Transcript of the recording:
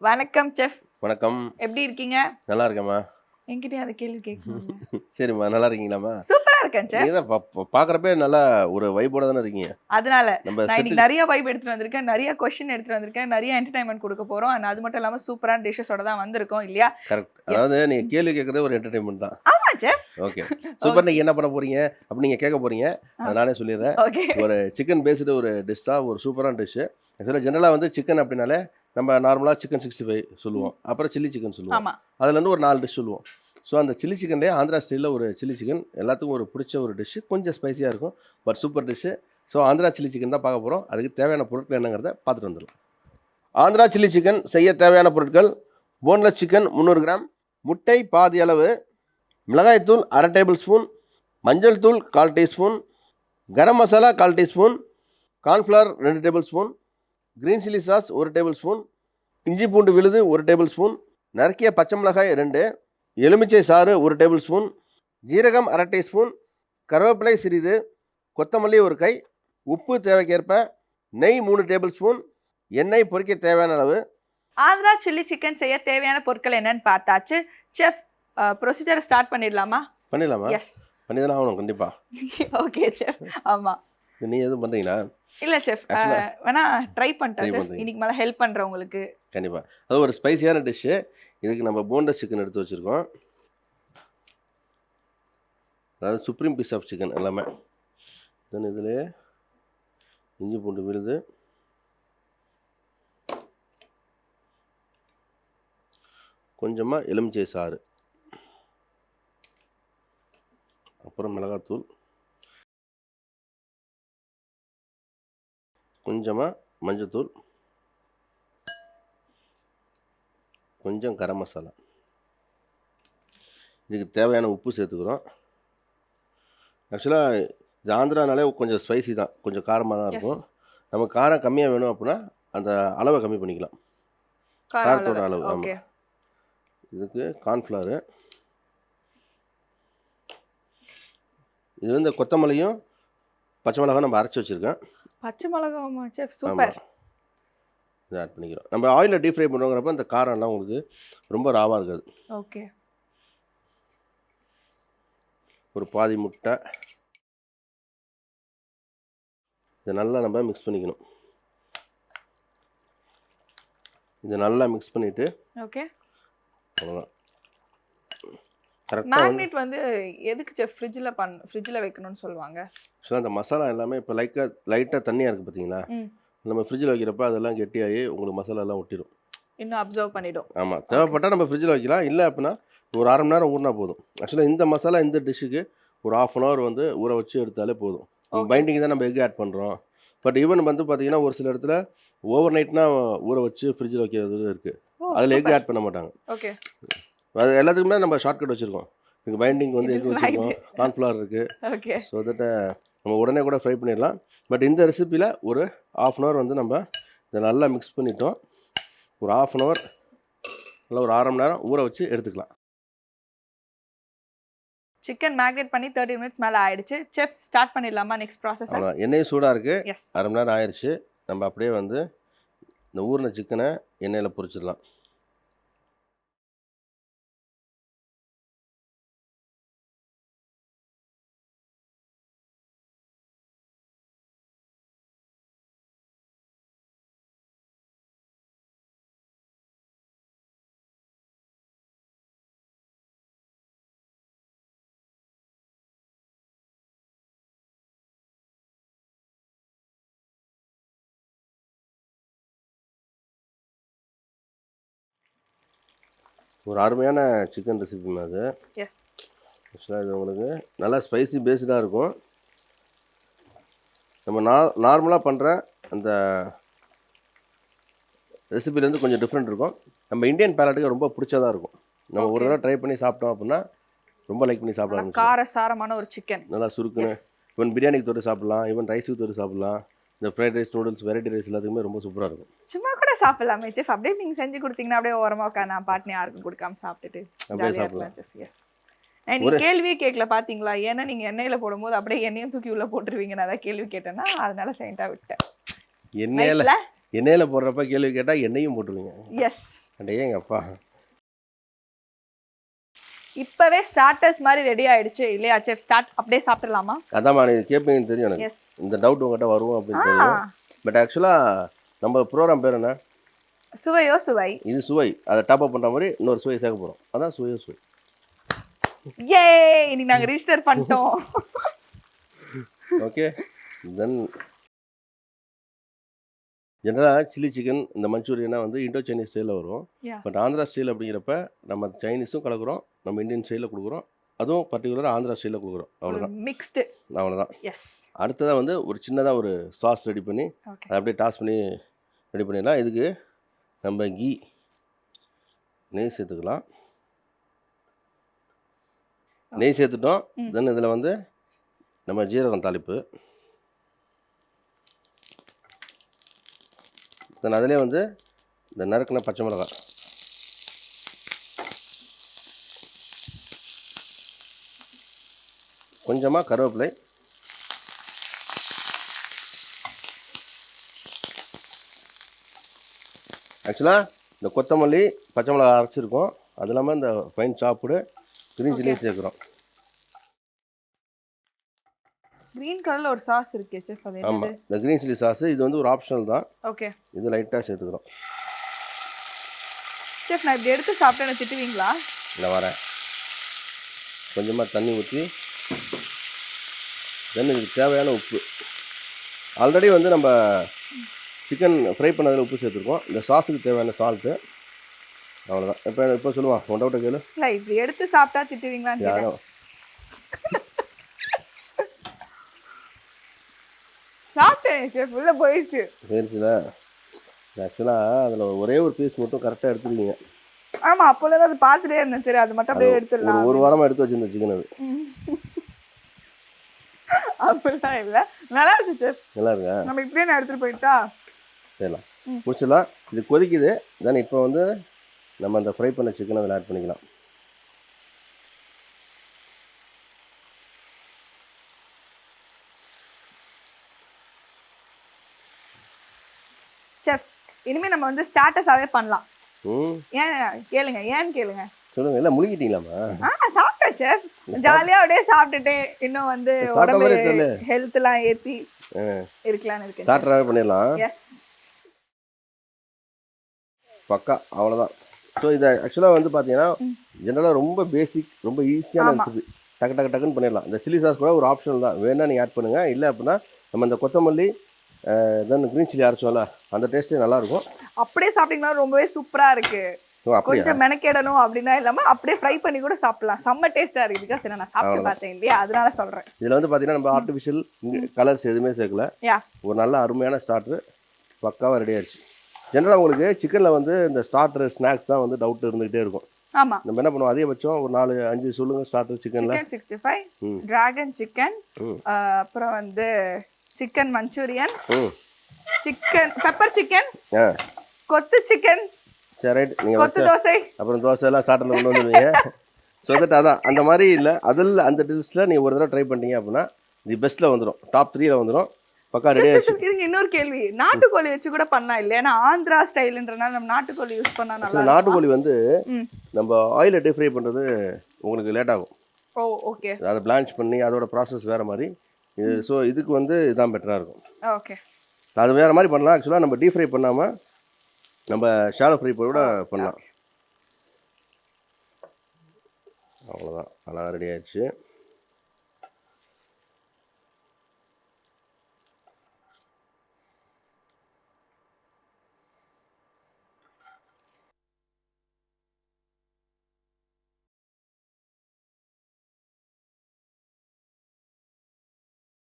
வணக்கம் செஃப். வணக்கம். எப்படி இருக்கீங்க? நல்லா இருக்கேம்மா. என்கிட்டயும் அந்த கேள்வி கேட்கணும் சரிம்மா நல்லா இருக்கீங்களாம்மா? சூப்பரா இருக்கேன் செஃப். நீங்க தான் பா- பா- பார்க்கறப்பே நல்லா ஒரு வைப்போட தானே இருக்கீங்க. அதனால நான் இன்னைக்கு நிறைய வைப் எடுத்துட்டு வந்திருக்கேன் நிறைய கொஸ்டின் எடுத்துட்டு வந்திருக்கேன் நிறைய என்டர்டைன்மெண்ட் கொடுக்க போறோம். and அது மட்டும் இல்லாம சூப்பரான டிஷ்ஷஸோட தான் வந்திருக்கோம் இல்லையா? கரெக்ட் அதாவது நீங்க கேள்வி கேட்கறதே ஒரு என்டர்டைன்மெண்ட் தான். ஆமா செஃப். ஓகே சூப்பர் நீங்க என்ன பண்ண போறீங்க? அப்படி நீங்க கேட்க போறீங்க. அதை நானே சொல்லிடுறேன். ஒரு சிக்கன் பேஸ்டு ஒரு டிஷ் தான் ஒரு சூப்பரான ஆக்சுவலாக ஜென்ரலாக வந்து சிக்கன் அப்படின்னாலே நம்ம நார்மலாக சிக்கன் சிக்ஸ்டி ஃபைவ் சொல்லுவோம். அப்புறம் சில்லி சிக்கன் சொல்லுவோம். அதுலேருந்து ஒரு நாலு டிஷ் சொல்லுவோம். ஸோ அந்த சில்லி சிக்கன்லேயே ஆந்திரா ஸ்டைலில் ஒரு சில்லி சிக்கன் எல்லாத்துக்கும் ஒரு பிடிச்ச ஒரு டிஷ்ஷு கொஞ்சம் ஸ்பைசியாக இருக்கும் but super dish so Andhra chilli chicken தான் பார்க்க போகிறோம் அதுக்கு தேவையான பொருட்கள் என்னங்கிறத பார்த்துட்டு வந்துடலாம். ஆந்திரா சில்லி சிக்கன் செய்ய தேவையான பொருட்கள் போன்லெஸ் சிக்கன் முந்நூறு கிராம் முட்டை பாதி அளவு மிளகாய்த்தூள் அரை டேபிள் ஸ்பூன் மஞ்சள் தூள் கால் டீஸ்பூன் கரம் மசாலா கால் டீஸ்பூன் கார்ன்ஃப்ளவர் ரெண்டு table spoon green chilli sauce ஒரு டேபிள் ஸ்பூன் இஞ்சி பூண்டு விழுது ஒரு டேபிள் ஸ்பூன் நறுக்கிய பச்சை மிளகாய் ரெண்டு எலுமிச்சை சாறு ஒரு டேபிள் ஸ்பூன் ஜீரகம் அரை டீஸ்பூன் கருவேப்பிலை சிறிது. கொத்தமல்லி ஒரு கை. உப்பு தேவைக்கேற்ப. நெய் மூணு டேபிள் ஸ்பூன் எண்ணெய் பொரிக்க தேவையான அளவு. ஆந்திரா சில்லி சிக்கன் செய்ய தேவையான பொருட்கள் என்னன்னு பார்த்தாச்சு. செஃப் ப்ரொசீஜரை ஸ்டார்ட் பண்ணிடலாமா? பண்ணிடலாமா? எஸ் பண்ணி தானே ஆகணும் கண்டிப்பாக ஓகே செஃப் ஆமா. நீ எதுவும் பண்ணுறீங்களா இல்ல செஃப் வேணா ட்ரை பண்ணிட்டேன் செஃப். இன்னைக்கு மேல ஹெல்ப் பண்றேன் உங்களுக்கு கண்டிப்பாக அது ஒரு ஸ்பைசியான டிஷ்ஷு இதுக்கு நம்ம போண்டஸ் சிக்கன் எடுத்து வச்சுருக்கோம். அதாவது சுப்ரீம் பீஸ் ஆஃப் சிக்கன் எல்லாமே. தென் இதில் இஞ்சி பூண்டு விழுது. கொஞ்சமாக எலுமிச்சை சாறு. அப்புறம் மிளகாத்தூள். கொஞ்சமாக மஞ்சத்தூள் கொஞ்சம் கரம் மசாலா. இதுக்கு தேவையான உப்பு சேர்த்துக்கிறோம். ஆக்சுவலாக இது ஆந்திரானாலே கொஞ்சம் ஸ்பைசி தான் கொஞ்சம் காரமாக தான் இருக்கும். நம்ம காரம் கம்மியாக வேணும் அப்படின்னா அந்த அளவை கம்மி பண்ணிக்கலாம். காரத்தோட அளவு, ஆமா. ஓகே இதுக்கு கார்ன்ஃப்ளவரு இது வந்து கொத்தமல்லியும் பச்சை மிளகாய் நம்ம அரைச்சி வச்சுருக்கேன். பச்சை மிளகாமா செஃப் சூப்பர். இதை ஆட் பண்ணிக்கிறோம். நம்ம ஆயிலில் டீப் ஃப்ரை பண்ணுறோங்கிறப்ப இந்த காரம்லாம் உங்களுக்கு ரொம்ப ராவாக இருக்காது. ஓகே. ஒரு பாதி முட்டை. இதை நல்லா நம்ம மிக்ஸ் பண்ணிக்கணும். இதை நல்லா மிக்ஸ் பண்ணிவிட்டு ஓகே. அவ்வளோதான் மேக்னெட் வந்து எதுக்கு செஃப் ஃப்ரிட்ஜில் பண் ஃப்ரிட்ஜில் வைக்கணும்னு சொல்லுவாங்க? ஆக்சுவலாக அந்த மசாலா எல்லாமே இப்போ லைட்டாக லைட்டாக தண்ணியாக இருக்குது பார்த்தீங்களா நம்ம ஃப்ரிட்ஜில் வைக்கிறப்ப அதெல்லாம் கெட்டியாகி உங்களுக்கு மசாலா எல்லாம் ஒட்டிடும் இன்னும் அப்சர்வ் பண்ணிடும். ஆமாம் தேவைப்பட்டால் நம்ம ஃப்ரிட்ஜில் வைக்கலாம். இல்லை அப்படின்னா ஒரு அரை மணி நேரம் ஊறினா போதும். ஆக்சுவலாக இந்த மசாலா இந்த டிஷ்ஷுக்கு ஒரு ஆஃப் அன் ஹவர் வந்து ஊற வச்சு எடுத்தாலே போதும். பைண்டிங் தான் நம்ம எக் ஆட் பண்ணுறோம் பட் ஈவன் வந்து பார்த்தீங்கன்னா ஒரு சில இடத்துல ஓவர் நைட்னா ஊற வச்சு ஃப்ரிட்ஜில் வைக்கிறது இருக்குது அதில் எக் ஆட் பண்ண மாட்டாங்க. ஓகே அது எல்லாத்துக்குமே நம்ம ஷார்ட்கட் வச்சுருக்கோம். இதுக்கு பைண்டிங் வந்து எக் வச்சுருக்கோம். கார்ன்ஃப்ளவர் இருக்குது ஓகே ஸோ தட் நம்ம உடனே கூட ஃப்ரை பண்ணிடலாம். பட் இந்த ரெசிப்பியில் ஒரு ஆஃப் அன் ஹவர் வந்து நம்ம இதை நல்லா மிக்ஸ் பண்ணிட்டோம். ஒரு ஆஃப் அன் ஹவர் இல்லை ஒரு அரை மணி நேரம் ஊற வச்சு எடுத்துக்கலாம். சிக்கன் மேக்னேட் பண்ணி தேர்ட்டி மினிட்ஸ் மேலே ஆயிடுச்சு. செஃப் ஸ்டார்ட் பண்ணிடலாமா நெக்ஸ்ட் ப்ராசஸ் எண்ணெயும் சூடாக இருக்குது அரை மணி நேரம் ஆயிடுச்சு நம்ம அப்படியே வந்து இந்த ஊறின சிக்கனை எண்ணெயில் பொரிச்சிடலாம். ஒரு அருமையான சிக்கன் ரெசிபி அது. எஸ் ஆக்சுவலாக இது உங்களுக்கு நல்லா ஸ்பைசி பேஸ்டாக இருக்கும். நம்ம நா நார்மலாக பண்ணுற அந்த ரெசிபிலேருந்து கொஞ்சம் டிஃப்ரெண்ட் இருக்கும். நம்ம இந்தியன் பேலட்டுக்கு ரொம்ப பிடிச்சதா இருக்கும். நம்ம ஒரு. தடவை ட்ரை பண்ணி சாப்பிட்டோம் அப்படின்னா ரொம்ப லைக் பண்ணி சாப்பிட ஆரம்பிச்சிடும் கார சாரமான ஒரு சிக்கன் நல்லா சுருக்குன்னு ஈவன் பிரியாணிக்கு தொட்டு சாப்பிடலாம் ஈவன் ரைஸுக்கு தொட்டு சாப்பிடலாம். இந்த fried rice noodles variety rice எல்லாத்துக்குமே ரொம்ப சூப்பராக இருக்கும். சும்மா கூட சாப்பிடலாமே செஃப் அப்படியே நீங்க செஞ்சு கொடுத்தீங்கன்னா அப்படியே ஓரமா உட்காந்து நான் பாட்டுன்னு யாருக்கும் கொடுக்காம சாப்பிட்டுட்டு அப்படியே சாப்பிடலாம். செஃப் எஸ் நீங்க கேள்வியே கேட்கல பாத்தீங்களா? ஏன்னா நீங்க எண்ணெயில போடும்போது அப்படியே எண்ணெயும் தூக்கி உள்ள போட்டுருவீங்க. நான் அதான் கேள்வி கேட்டேன்னா அதனால செயின்டா விட்டேன். எண்ணெயில் எண்ணெயில் போடுறப்ப கேள்வி கேட்டால் எண்ணெயும் போட்டுருவீங்க. எஸ் அடே எங்கள் அப்பா இப்பவே ஸ்டார்டர்ஸ் மாதிரி ரெடி ஆயிடுச்சு. இல்லையா செஃப் ஸ்டார்ட் அப்படியே சாப்பிடலாமா? அதாம்மா நீ கேட்பீங்கன்னு தெரியும் எனக்கு. எஸ் இந்த டவுட் உங்கள்கிட்ட வரும் அப்படின்னு தெரியும். பட் ஆக்சுவலாக நம்ம ப்ரோக்ராம் பேர் என்ன? சுவையோ சுவை? இது சுவை. அதை டாப் அப் பண்ணுற மாதிரி இன்னொரு சுவை சேர்க்க போகிறோம் அதான் சுவையோ சுவை. ஏ இன்னைக்கு நாங்க ரிஜிஸ்டர் பண்ணிட்டோம். ஓகே தென் ஜென்ரலாக சில்லி சிக்கன் இந்த மஞ்சூரியனா வந்து இண்டோ சைனீஸ் ஸ்டைலில் வரும். பட் ஆந்திரா ஸ்டைல் அப்படிங்கிறப்ப நம்ம சைனீஸும் கலக்குறோம் நம்ம இந்தியன் ஸ்டைலில் கொடுக்குறோம். அதுவும் பர்டிகுலராக ஆந்திரா ஸ்டைலில் கொடுக்குறோம். அவ்வளோதான் மிக்ஸ்டு அவ்வளோதான் எஸ் அடுத்ததாக வந்து ஒரு சின்னதாக ஒரு சாஸ் ரெடி பண்ணி அதை அப்படியே டாஸ் பண்ணி ரெடி பண்ணிடலாம். இதுக்கு நம்ம கீ நெய் சேர்த்துக்கலாம். நெய் சேர்த்துட்டோம். தென் இதில் வந்து நம்ம ஜீரகம் தாளிப்பு. தென் அதிலே வந்து இந்த நறுக்கின பச்சை மிளகாய் கொஞ்சமாக கருவேப்பிலை. ஆக்சுவலாக இந்த கொத்தமல்லி பச்சை மிளகாய் அரைச்சிருக்கோம். அது இல்லாமல் இந்த ஃபைன் சாப்பிடு கிரீன் சில்லியும் சேர்க்குறோம் கிரீன் கலர்ல ஒரு சாஸ் இருக்கு செஃப் அது ஆமாம் இந்த கிரீன் சில்லி சாஸ் இது வந்து ஒரு ஆப்ஷனல் தான். ஓகே இது லைட்டாக சேர்த்துக்கிறோம். செஃப் நான் இப்படி எடுத்து சாப்பிட்டு திட்டுவீங்களா? நான் வரேன். கொஞ்சமாக தண்ணி ஊற்றி தென் இதுக்கு தேவையான உப்பு. ஆல்ரெடி வந்து நம்ம சிக்கன் ஃப்ரை பண்ணதில் உப்பு சேர்த்துருக்கோம். இந்த சாஸுக்கு தேவையான சால்ட்டு அவ்வளோதான் இப்போ இப்போ சொல்லுவான் ஒன் டவுட்டை கேளு. இல்ல இப்படி எடுத்து சாப்பிட்டா திட்டுவீங்களான்னு கேட்டேன். யாரும் செஃப் உள்ள போயிடுச்சு. பேருச்சுல ஆக்சுவலாக அதில் ஒரே ஒரு பீஸ் மட்டும் கரெக்டாக எடுத்துருக்கீங்க ஆமா அப்போல அது பார்த்துட்டே இருந்தேன். சரி அது மட்டும் அப்படியே எடுத்துடலாம் ஒரு வாரமாக எடுத்து வச்சிருந்த சிக்கன் அது. அப்படிலாம் இல்ல. நல்லா இருக்கு செஃப் நல்லா இருக்கா? நம்ம இப்படியே நான் எடுத்துட்டு போயிட்டா? சரிலாம். முடிச்சிடலாம். இது கொதிக்குது. தென் இப்போ வந்து நம்ம அந்த ஃப்ரை பண்ண சிக்கன் அதில் ஆட் பண்ணிக்கலாம். செஃப் இனிமே நம்ம வந்து ஸ்டாட்டஸாவே பண்ணலாம். ஏன் கேளுங்க ஏன்னு கேளுங்க? சொல்லுங்க இல்லை முழுங்கிட்டீங்களாம்மா? ஆ சாப்பிட்டேன் செஃப் ஜாலியா அப்படியே சாப்பிட்டுட்டு இன்னும் வந்து உடம்பு மாதிரி தெரியல. ஹெல்த் எல்லாம் ஏத்தி. இருக்கலாம்னு இருக்கேன் ஸ்டார்டராகவே பண்ணிடலாம். எஸ் பக்கா அவ்வளோதான் ஸோ இதை ஆக்சுவலாக வந்து பார்த்தீங்கன்னா. ஜென்ரலாக ரொம்ப பேசிக் ரொம்ப ஈஸியான. ரெசிபி டக்கு டக்கு டக்குன்னு பண்ணிடலாம். இந்த சில்லி சாஸ் கூட ஒரு ஆப்ஷனல் தான். வேணா நீங்கள் ஆட் பண்ணுங்கள் இல்லை அப்படின்னா நம்ம இந்த கொத்தமல்லி தென் க்ரீன் சில்லி அரைச்சோம்ல அந்த டேஸ்ட்டே நல்லாயிருக்கும். அப்படியே சாப்பிட்டீங்கன்னா ரொம்பவே சூப்பரா இருக்கு. ஸோ அப்படியா? கொஞ்சம் மெனக்கெடணும் அப்படின்னா இல்லாம அப்படியே ஃப்ரை பண்ணி கூட சாப்பிடலாம். செம்ம டேஸ்டா இருக்கு பிகாஸ் நான் சாப்பிட்டு. பார்த்தேன் இல்லையா? அதனால சொல்றேன். இதில் வந்து பார்த்தீங்கன்னா நம்ம ஆர்டிஃபிஷியல் கலர்ஸ் எதுவுமே சேர்க்கல. ஒரு நல்ல அருமையான ஸ்டார்ட்ரு பக்காவாக ரெடி ஆயிடுச்சு. ஜென்ரலாக உங்களுக்கு சிக்கனில் வந்து இந்த ஸ்டார்டர் ஸ்நாக்ஸ் தான் வந்து டவுட் இருந்துகிட்டே இருக்கும். ஆமா. நம்ம என்ன பண்ணுவோம்? அதிகபட்சம் ஒரு நாலு அஞ்சு சொல்லுங்கள் ஸ்டார்டர் சிக்கனில் chicken sixty five. Dragon chicken. அப்புறம் வந்து சிக்கன் மஞ்சூரியன். ம். சிக்கன் பெப்பர் சிக்கன் கொத்து சிக்கன் சரி ரைட். நீங்கள் கொத்து தோசை. அப்புறம் தோசை எல்லாம் ஸ்டார்டரில் கொண்டு வந்துடுவீங்க ஸோ அதான் அந்த மாதிரி இல்லை. அதில் அந்த டிஷ்ஷில் நீங்கள் ஒரு தடவை ட்ரை பண்ணிட்டீங்க அப்படின்னா இது பெஸ்ட்டில் வந்துடும் டாப் த்ரீல வந்துடும் பக்கா ரெடி ஆயிடுச்சு. இன்னொரு கேள்வி. நாட்டுக்கோழி வச்சு கூட பண்ணலாம் இல்லையா? ஏன்னா ஆந்திரா ஸ்டைல்ன்றனால நம்ம நாட்டுக்கோழி யூஸ் பண்ணா நல்லா நாட்டுக்கோழி வந்து. நம்ம ஆயிலை டீப் ஃப்ரை பண்ணுறது உங்களுக்கு லேட் ஆகும். ஓ ஓகே அதை பிளான்ச் பண்ணி அதோட ப்ராசஸ் வேறு மாதிரி. இது ஸோ இதுக்கு வந்து இதுதான் பெட்டராக இருக்கும். ஓகே அது வேறு மாதிரி பண்ணலாம். ஆக்சுவலாக நம்ம டீப் ஃப்ரை பண்ணாமல் நம்ம ஷாலோ ஃப்ரை கூட பண்ணலாம். அவ்வளோதான் அழகாக ரெடி ஆயிடுச்சு.